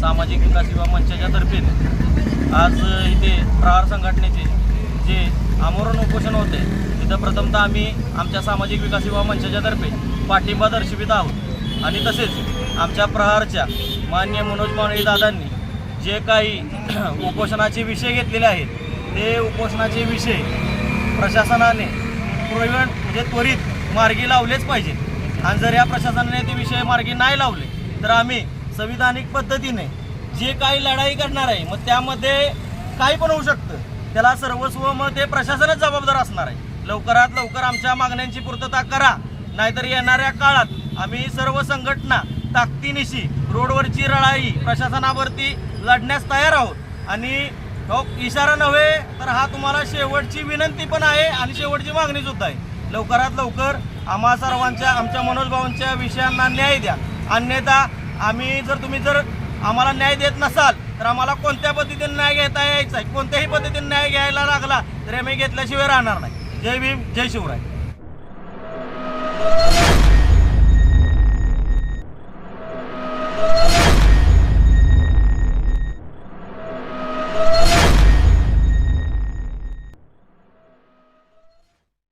सामाजिक विकास युवा मंचाच्या तर्फे आज इथे प्रहार संघटनेचे जे आमरण उपोषण होते तिथं प्रथमतः आम्ही आमच्या सामाजिक विकास युवा मंचाच्या तर्फे पाठिंबा दर्शवित आहोत. आणि तसेच आमच्या प्रहारच्या मान्य मनोज मावळी दादांनी जे काही उपोषणाचे विषय घेतलेले आहेत ते उपोषणाचे विषय प्रशासनाने प्रवीण म्हणजे त्वरित मार्गी लावलेच पाहिजेत. आणि जर या प्रशासनाने ते विषय मार्गी नाही लावले तर आम्ही संविधानिक पद्धतीने जे काही लढाई करणार आहे मग त्यामध्ये काही पण होऊ शकतं. त्याला सर्वस्व मग ते प्रशासनच जबाबदार असणार आहे. लवकरात लवकर आमच्या मागण्यांची पूर्तता करा नाहीतर येणाऱ्या काळात आम्ही सर्व संघटना ताकदीनिशी रोडवरची लढाई प्रशासनावरती लढण्यास तयार आहोत. आणि हो इशारा नव्हे तर हा तुम्हाला शेवटची विनंती पण आहे आणि शेवटची मागणी सुद्धा आहे. लवकरात लवकर आम्हा सर्वांच्या आमच्या मनोज भाऊंच्या विषयांना न्याय द्या. अन्यथा आम्ही जर तुम्ही जर आम्हाला न्याय देत नसाल तर आम्हाला कोणत्या पद्धतीने न्याय घेता यायचा आहे? कोणत्याही पद्धतीने न्याय घ्यायला लागला तरी आम्ही घेतल्याशिवाय राहणार नाही. जय भीम जय शिवराय.